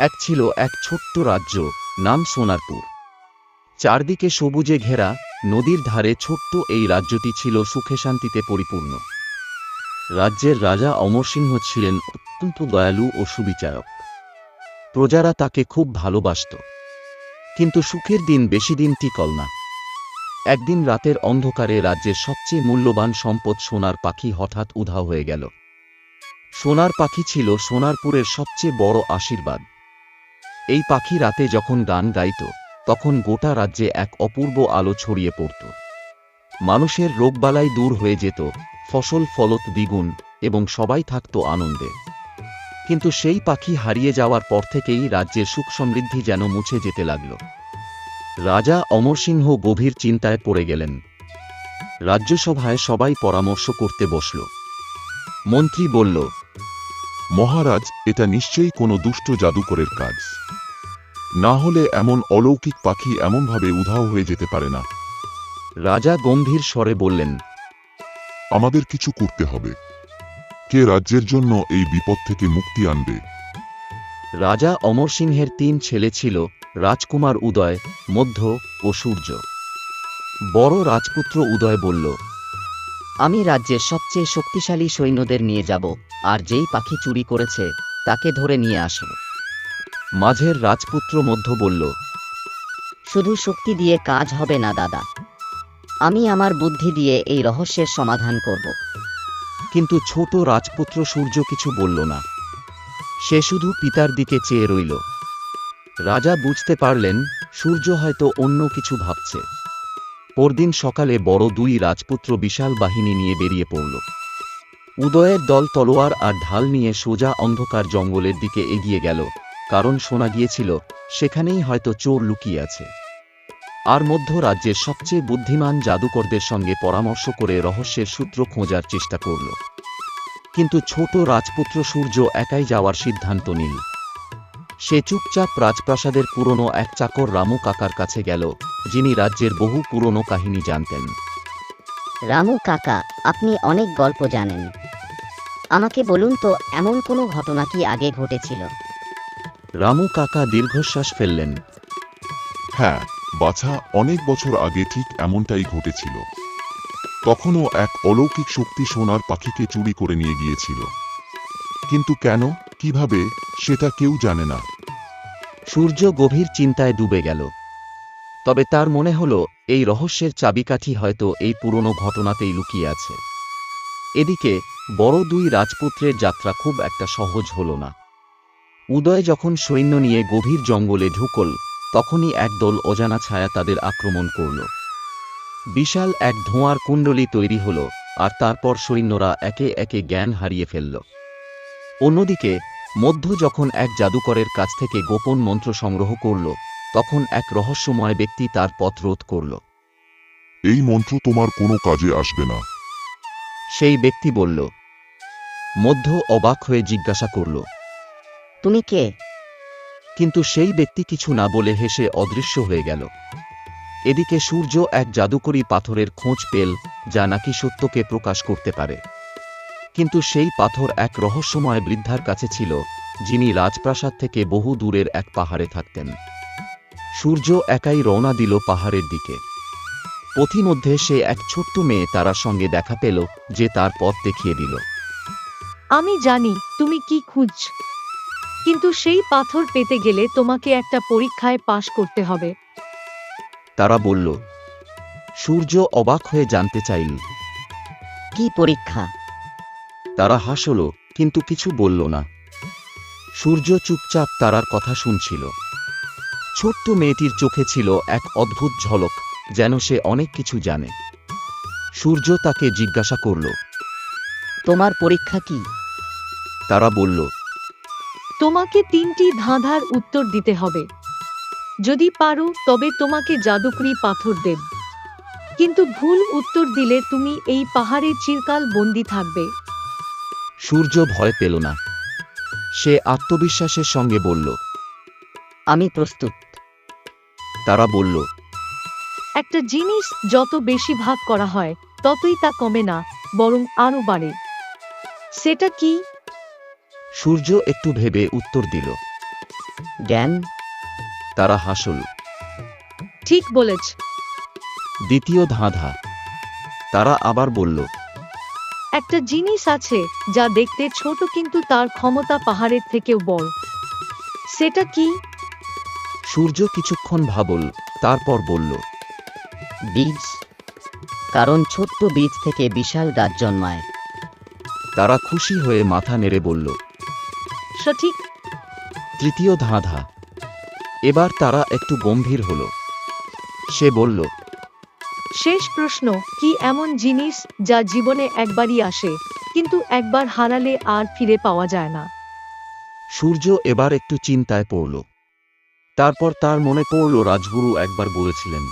এক ছিল এক ছোট্ট রাজ্য, নাম সোনারপুর। চারদিকে সবুজে ঘেরা, নদীর ধারে ছোট্ট এই রাজ্যটি ছিল সুখে শান্তিতে পরিপূর্ণ। রাজ্যের রাজা অমরসিংহ ছিলেন অত্যন্ত দয়ালু ও সুবিচারক। প্রজারা তাকে খুব ভালোবাসত। কিন্তু সুখের দিন বেশি দিন টিকল না। একদিন রাতের অন্ধকারে রাজ্যের সবচেয়ে মূল্যবান সম্পদ সোনার পাখি হঠাৎ উধাও হয়ে গেল। সোনার পাখি ছিল সোনারপুরের সবচেয়ে বড় আশীর্বাদ। এই পাখি রাতে যখন গান গাইত, তখন গোটা রাজ্যে এক অপূর্ব আলো ছড়িয়ে পড়ত। মানুষের রোগবালাই দূর হয়ে যেত, ফসল ফলত দ্বিগুণ, এবং সবাই থাকত আনন্দে। কিন্তু সেই পাখি হারিয়ে যাওয়ার পর থেকেই রাজ্যের সুখ সমৃদ্ধি যেন মুছে যেতে লাগল। রাজা অমরসিংহ গভীর চিন্তায় পড়ে গেলেন। রাজ্যসভায় সবাই পরামর্শ করতে বসল। মন্ত্রী বলল মহারাজ এটা নিশ্চয়ই কোনো দুষ্ট জাদুকরের কাজ। না হলে এমন অলৌকিক পাখি এমনভাবে উধাও হয়ে যেতে পারে না। রাজা গম্ভীর স্বরে বললেন আমাদের কিছু করতে হবে। কে রাজ্যের জন্য এই বিপদ থেকে মুক্তি আনবে? রাজা অমর সিংহের তিন ছেলে ছিল রাজকুমার উদয় মধ্য ও সূর্য। বড় রাজপুত্র উদয় বলল আমি রাজ্যের সবচেয়ে শক্তিশালী সৈন্যদের নিয়ে যাব আর যেই পাখি চুরি করেছে তাকে ধরে নিয়ে আসব। মাঝের রাজপুত্র মধ্য বলল শুধু শক্তি দিয়ে কাজ হবে না দাদা। আমি আমার বুদ্ধি দিয়ে এই রহস্যের সমাধান করব। কিন্তু ছোট রাজপুত্র সূর্য কিছু বলল না। সে শুধু পিতার দিকে চেয়ে রইল। রাজা বুঝতে পারলেন সূর্য হয়তো অন্য কিছু ভাবছে। পরদিন সকালে বড় দুই রাজপুত্র বিশাল বাহিনী নিয়ে বেরিয়ে পড়ল। উদয়ের দল তলোয়ার আর ঢাল নিয়ে সোজা অন্ধকার জঙ্গলের দিকে এগিয়ে গেল, কারণ শোনা গিয়েছিল, সেখানেই হয়তো চোর লুকিয়ে আছে। আর মধ্য রাজ্যের সবচেয়ে বুদ্ধিমান জাদুকরদের সঙ্গে পরামর্শ করে রহস্যের সূত্র খোঁজার চেষ্টা করল। কিন্তু ছোট রাজপুত্র সূর্য একাই যাওয়ার সিদ্ধান্ত নিল। সে চুপচাপ রাজপ্রাসাদের পুরনো এক চাকর রামু কাকার কাছে গেল যিনি রাজ্যের বহু পুরনো কাহিনী জানতেন। রামু কাকা আপনি অনেক গল্প জানেন। আমাকে বলুন তো এমন কোনো ঘটনা কি আগে ঘটেছিল? রামু কাকা দীর্ঘশ্বাস ফেললেন। হ্যাঁ বাছা অনেক বছর আগে ঠিক এমনটাই ঘটেছিল। তখনও এক অলৌকিক শক্তি সোনার পাখিকে চুরি করে নিয়ে গিয়েছিল। কিন্তু কেন কীভাবে সেটা কেউ জানে না। সূর্য গভীর চিন্তায় ডুবে গেল। তবে তার মনে হল, এই রহস্যের চাবিকাঠি হয়তো এই পুরনো ঘটনাতেই লুকিয়ে আছে। এদিকে, বড় দুই রাজপুত্রের যাত্রা খুব একটা সহজ হল না। উদয় যখন সৈন্য নিয়ে গভীর জঙ্গলে ঢুকল, তখনই একদল অজানা ছায়া তাদের আক্রমণ করল। বিশাল এক ধোঁয়ার কুণ্ডলী তৈরি হল, আর তারপর সৈন্যরা একে একে জ্ঞান হারিয়ে ফেলল। অন্যদিকে, মধ্য যখন এক জাদুকরের কাছ থেকে গোপন মন্ত্র সংগ্রহ করল তখন এক রহস্যময় ব্যক্তি তার পথ রোধ করল। এই মন্ত্র তোমার কোনো কাজে আসবে না। সেই ব্যক্তি বলল মধ্য অবাক হয়ে জিজ্ঞাসা করল তুমি কে? কিন্তু সেই ব্যক্তি কিছু না বলে হেসে অদৃশ্য হয়ে গেল। এদিকে সূর্য এক জাদুকরী পাথরের খোঁজ পেল যা নাকি সত্যকে প্রকাশ করতে পারে। কিন্তু সেই পাথর এক রহস্যময় বৃদ্ধার কাছে ছিল যিনি রাজপ্রাসাদ থেকে বহু দূরের এক পাহাড়ে থাকতেন। সূর্য একাই রওনা দিল পাহাড়ের দিকে। পথিমধ্যে সে এক ছোট্ট মেয়ে তারার সঙ্গে দেখা পেল যে তার পথ দেখিয়ে দিল। আমি জানি তুমি কি খুঁজ কিন্তু সেই পাথর পেতে গেলে তোমাকে একটা পরীক্ষায় পাশ করতে হবে। তারা বলল সূর্য অবাক হয়ে জানতে চাইল। কি পরীক্ষা? তারা হাসল কিন্তু কিছু বলল না। সূর্য চুপচাপ তারার কথা শুনছিল। ছোট্ট মেয়েটির চোখে ছিল এক অদ্ভুত ঝলক যেন সে অনেক কিছু জানে। সূর্য তাকে জিজ্ঞাসা করল তোমার পরীক্ষা কি? তারা বলল তোমাকে তিনটি ধাঁধার উত্তর দিতে হবে। যদি পারো তবে তোমাকে জাদুকরি পাথর দেব। কিন্তু ভুল উত্তর দিলে তুমি এই পাহাড়ে চিরকাল বন্দি থাকবে। সূর্য ভয় পেল না। সে আত্মবিশ্বাসের সঙ্গে বলল আমি প্রস্তুত। তারা বলল একটা জিনিস যত বেশি ভাগ করা হয় ততই তা কমে না বরং আরও বাড়ে। সেটা কি? সূর্য একটু ভেবে উত্তর দিল জ্ঞান। তারা হাসল ঠিক বলেছ। দ্বিতীয় ধাঁধা তারা আবার বলল একটা জিনিস আছে যা দেখতে ছোট কিন্তু তার ক্ষমতা পাহাড়ের থেকেও বড়। সেটা কি? সূর্য কিছুক্ষণ ভাবল তারপর বলল বীজ কারণ ছোট্ট বীজ থেকে বিশাল গাছ জন্মায়। তারা খুশি হয়ে মাথা নেড়ে বলল সঠিক। তৃতীয় ধাঁধা। এবার তারা একটু গম্ভীর হল। সে বলল শেষ প্রশ্ন কি এমন জিনিস যা জীবনে একবারই আসে কিন্তু একবার হারালে আর ফিরে পাওয়া যায় না? সূর্য এবার একটু চিন্তায় পড়ল। তারপর তার মনে পড়ল রাজগুরু একবার বলেছিলেন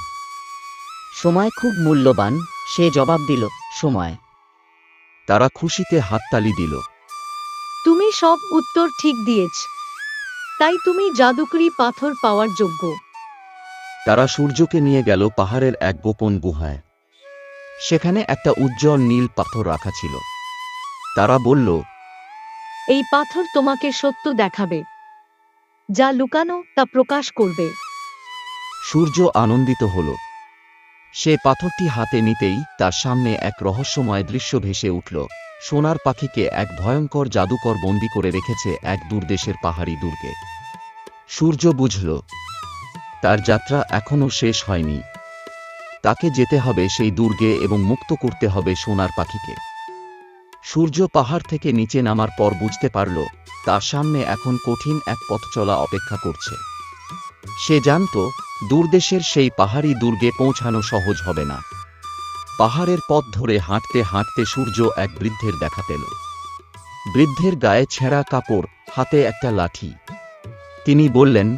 সময় খুব মূল্যবান সে জবাব দিল সময়। তারা খুশিতে হাততালি দিল। তুমি সব উত্তর ঠিক দিয়েছ। তাই তুমি জাদুকরি পাথর পাওয়ার যোগ্য। তারা সূর্যকে নিয়ে গেল পাহাড়ের এক গোপন গুহায়। সেখানে একটা উজ্জ্বল নীল পাথর রাখা ছিল। তারা বলল এই পাথর তোমাকে সত্য দেখাবে। যা লুকানো তা প্রকাশ করবে। সূর্য আনন্দিত হল। সে পাথরটি হাতে নিতেই তার সামনে এক রহস্যময় দৃশ্য ভেসে উঠল। সোনার পাখিকে এক ভয়ঙ্কর জাদুকর বন্দি করে রেখেছে এক দূরদেশের পাহাড়ি দুর্গে। সূর্য বুঝল, তার যাত্রা এখনও শেষ হয়নি। তাকে যেতে হবে সেই দুর্গে এবং মুক্ত করতে হবে সোনার পাখিকে। সূর্য পাহাড় থেকে নিচে নামার পর বুঝতে পারল তার সামনে এখন কঠিন এক পথ চলা অপেক্ষা করছে। সে জানত দূরদেশের সেই পাহাড়ি দুর্গে পৌঁছানো সহজ হবে না। পাহাড়ের পথ ধরে হাঁটতে হাঁটতে সূর্য এক বৃদ্ধের দেখা পেল। বৃদ্ধের গায়ে ছেঁড়া কাপড় হাতে একটা লাঠি। তিনি বললেন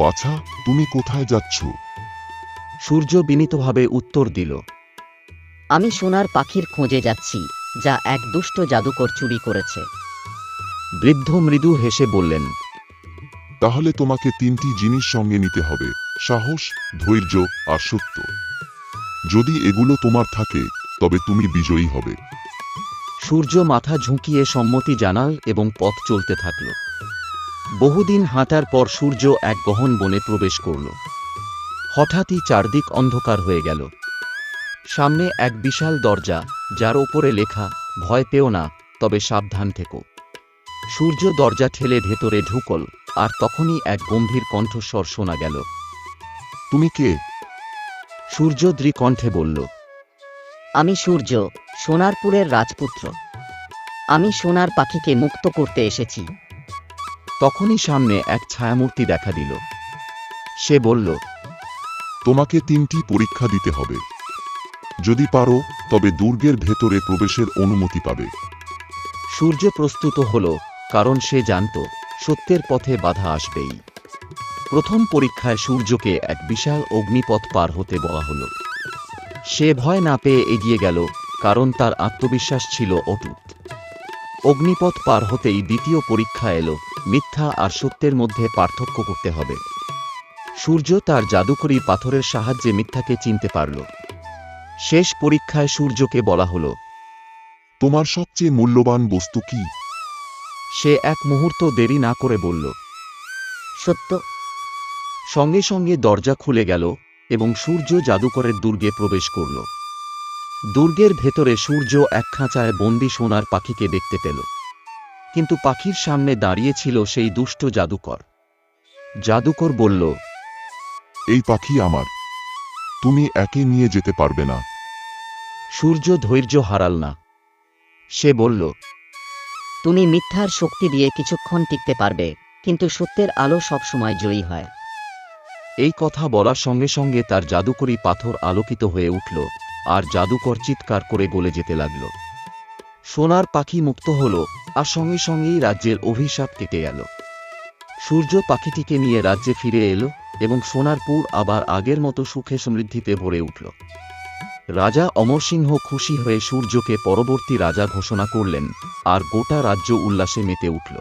বাছা তুমি কোথায় যাচ্ছ? সূর্য বিনীতভাবে উত্তর দিল আমি সোনার পাখির খোঁজে যাচ্ছি। যা এক দুষ্ট জাদুকর চুরি করেছে। বৃদ্ধ মৃদু হেসে বললেন তাহলে তোমাকে তিনটি জিনিস সঙ্গে নিতে হবে সাহস ধৈর্য আর সত্য। যদি এগুলো তোমার থাকে তবে তুমি বিজয়ী হবে। সূর্য মাথা ঝুঁকিয়ে সম্মতি জানাল এবং পথ চলতে থাকল। বহুদিন হাঁটার পর সূর্য এক গহন বনে প্রবেশ করল। হঠাৎই চারদিক অন্ধকার হয়ে গেল। সামনে এক বিশাল দরজা যার ওপরে লেখা ভয় পেও না তবে সাবধান থেকো। সূর্য দরজা ঠেলে ভেতরে ঢুকল আর তখনই এক গম্ভীর কণ্ঠস্বর শোনা গেল। তুমি কে? সূর্য দ্রিকণ্ঠে বলল আমি সূর্য সোনারপুরের রাজপুত্র। আমি সোনার পাখিকে মুক্ত করতে এসেছি। তখনই সামনে এক ছায়ামূর্তি দেখা দিল। সে বলল তোমাকে তিনটি পরীক্ষা দিতে হবে। যদি পারো, তবে দুর্গের ভেতরে প্রবেশের অনুমতি পাবে। সূর্য প্রস্তুত হল, কারণ সে জানত, সত্যের পথে বাধা আসবেই। প্রথম পরীক্ষায় সূর্যকে এক বিশাল অগ্নিপথ পার হতে বলা হল। সে ভয় না পেয়ে এগিয়ে গেল, কারণ তার আত্মবিশ্বাস ছিল অটুট। অগ্নিপথ পার হতেই দ্বিতীয় পরীক্ষা এলো, মিথ্যা আর সত্যের মধ্যে পার্থক্য করতে হবে। সূর্য তার জাদুকরী পাথরের সাহায্যে মিথ্যাকে চিনতে পারল। শেষ পরীক্ষায় সূর্যকে বলা হলো তোমার সবচেয়ে মূল্যবান বস্তু কি? সে এক মুহূর্ত দেরি না করে বলল সত্য। সঙ্গে সঙ্গে দরজা খুলে গেল এবং সূর্য জাদুকরের দুর্গে প্রবেশ করল। দুর্গের ভেতরে সূর্য এক খাঁচায় বন্দি সোনার পাখিকে দেখতে পেল। কিন্তু পাখির সামনে দাঁড়িয়ে ছিল সেই দুষ্ট জাদুকর। জাদুকর বলল এই পাখি আমার। তুমি একে নিয়ে যেতে পারবে না। সূর্য ধৈর্য হারাল না। সে বলল তুমি মিথ্যার শক্তি দিয়ে কিছুক্ষণ টিকতে পারবে কিন্তু সত্যের আলো সবসময় জয়ী হয়। এই কথা বলার সঙ্গে সঙ্গে তার জাদুকরী পাথর আলোকিত হয়ে উঠল আর জাদুকর চিৎকার করে গলে যেতে লাগল। সোনার পাখি মুক্ত হল আর সঙ্গে সঙ্গেই রাজ্যের অভিশাপ কেটে গেল সূর্য পাখিটিকে নিয়ে রাজ্যে ফিরে এলো এবং সোনারপুর আবার আগের মতো সুখে সমৃদ্ধিতে ভরে উঠল। রাজা অমর সিংহ খুশি হয়ে সূর্যকে পরবর্তী রাজা ঘোষণা করলেন, আর গোটা রাজ্য উল্লাসে মেতে উঠল।